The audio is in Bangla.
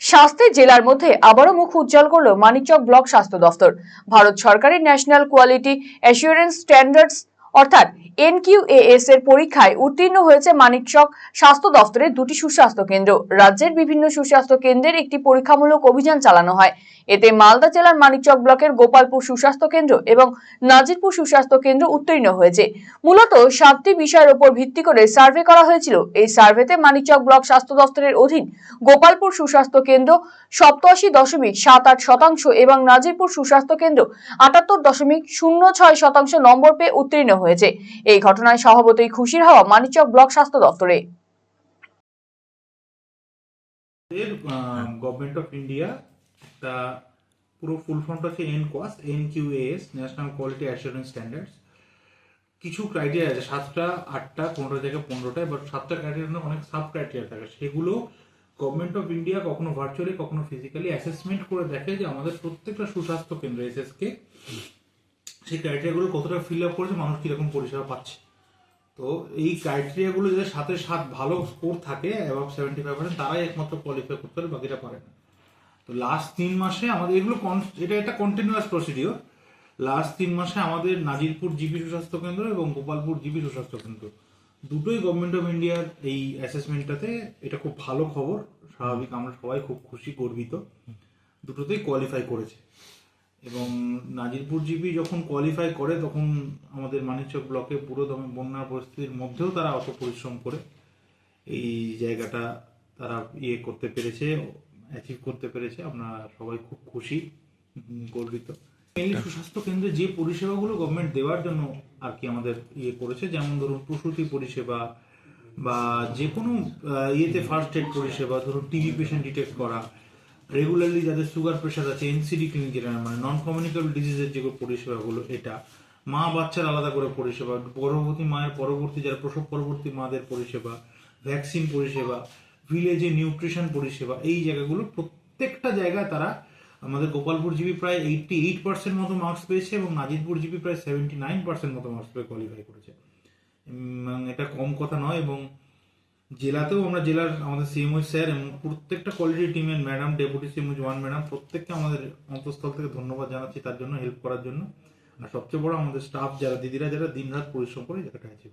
স্বাস্থ্যের জেলার মধ্যে আবারও মুখ উজ্জ্বল করল মানিকচক ব্লক স্বাস্থ্য দফতর। ভারত সরকারের ন্যাশনাল কোয়ালিটি অ্যাসিওরেন্স স্ট্যান্ডার্ডস অর্থাৎ এনকিউএএস এর পরীক্ষায় উত্তীর্ণ হয়েছে মানিকচক স্বাস্থ্য দফতরের দুটি সুস্বাস্থ্য কেন্দ্র। রাজ্যের বিভিন্ন সুস্বাস্থ্য কেন্দ্রের একটি পরীক্ষামূলক অভিযান চালানো হয়। এতে মালদা জেলার মানিকচক ব্লকের গোপালপুর সুস্বাস্থ্য কেন্দ্র এবং নাজিরপুর সুস্বাস্থ্য কেন্দ্র উত্তীর্ণ হয়েছে। মূলত সাতটি বিষয়ের উপর ভিত্তি করে সার্ভে করা হয়েছিল। এই সার্ভেতে মানিকচক ব্লক স্বাস্থ্য দফতরের অধীন গোপালপুর সুস্বাস্থ্য কেন্দ্র সপ্তাশি দশমিক সাত আট শতাংশ এবং নাজিরপুর সুস্বাস্থ্য কেন্দ্র আটাত্তর দশমিক শূন্য ছয় শতাংশ নম্বর পেয়ে উত্তীর্ণ হয়েছে। এই ঘটনায় স্বভাবতই খুশির হওয়া মানিকচক ব্লক স্বাস্থ্য দপ্তরে। গভর্নমেন্ট অফ ইন্ডিয়া একটা পুরো ফুল ফর্মটা হচ্ছে N QAS N QS national quality assurance standards কিছু ক্রাইটেরিয়া আছে, সাতটা, আটটা, পনেরো থেকে পনেরোটা এবার সাতটা ক্রাইটেরিয়ার অনেক সাব ক্রাইটেরিয়া থাকে। সেগুলো গভর্নমেন্ট অফ ইন্ডিয়া কখনো ভার্চুয়ালি কখনো ফিজিক্যালি অ্যাসেসমেন্ট করে দেখে যে আমাদের প্রত্যেকটা সুস্বাস্থ্য কেন্দ্র এসএসকে সেই ক্রাইটেরিয়াগুলো কতটা ফিল আপ করেছে, মানুষ কীরকম পরিষেবা পাচ্ছে। তো এই ক্রাইটেরিয়াগুলো যাদের সাথে সাত ভালো স্কোর থাকে অ্যাবাভ সেভেন্টি ফাইভ পার্সেন্ট তারাই একমাত্র কোয়ালিফাই করতে পারে বাকিটা পারে না। তো লাস্ট তিন মাসে আমাদের, এগুলো এটা একটা কন্টিনিউয়াস প্রসিডিওর লাস্ট তিন মাসে আমাদের নাজিরপুর জিপি সুস্বাস্থ্য কেন্দ্র এবং গোপালপুর জিপি সুস্বাস্থ্য কেন্দ্র। দুটোই গভর্নমেন্ট অফ ইন্ডিয়ার এই অ্যাসেসমেন্টটাতে এটা খুব ভালো খবর। স্বাভাবিক আমরা সবাই খুব খুশি, গর্বিত। দুটোতেই কোয়ালিফাই করেছে। এবং নাজিরপুর জিপি যখন কোয়ালিফাই করে, তখন আমাদের মানিকচক ব্লকে পুরো বন্যার পরিস্থিতির মধ্যেও তারা অত পরিশ্রম করে এই জায়গাটা তারা ইয়ে করতে পেরেছে অ্যাচিভ করতে পেরেছে। আমরা সবাই খুব খুশি গর্বিত। এই সুস্বাস্থ্য কেন্দ্রে যে পরিষেবাগুলো গভর্নমেন্ট দেওয়ার জন্য আর কি আমাদের ইয়ে করেছে, যেমন ধরুন প্রসূতি পরিষেবা বা যে কোনো ইয়েতে ফার্স্ট এড পরিষেবা, ধরুন টিবি পেশেন্ট ডিটেক্ট করা রেগুলারলি যাদের সুগার প্রেশার আছে এনসিডি ক্লিনিক যেটা মানে নন কমিউনিকেবল ডিজিজের যে পরিষেবাগুলো, এটা মা বাচ্চার আলাদা করে পরিষেবা, গর্ভবতী মায়ের পরবর্তী যারা প্রসব পরবর্তী মাদের পরিষেবা ভ্যাকসিন পরিষেবা ভিলেজে নিউট্রিশন পরিষেবা, এই জায়গাগুলো প্রত্যেকটা জায়গায় তারা আমাদের গোপালপুর জিবি প্রায় এইটটি এইট পার্সেন্ট মতো মার্কস পেয়েছে এবং নাজিরপুর জিবি প্রায় সেভেন্টি নাইন পার্সেন্ট মতো মার্কস পেয়ে কোয়ালিফাই করেছে। এটা কম কথা নয় এবং জেলাতেও আমরা জেলার আমাদের সিএমও স্যার এবং প্রত্যেকটা কোয়ালিটি টিমের madam deputy CMO one madam প্রত্যেককে আমাদের অন্তঃস্থল থেকে ধন্যবাদ জানাচ্ছি তার জন্য হেল্প করার জন্য। আর সবচেয়ে বড় আমাদের স্টাফ যারা দিদিরা, যারা দিনরাত পরিশ্রম করে জায়গাটা আছে।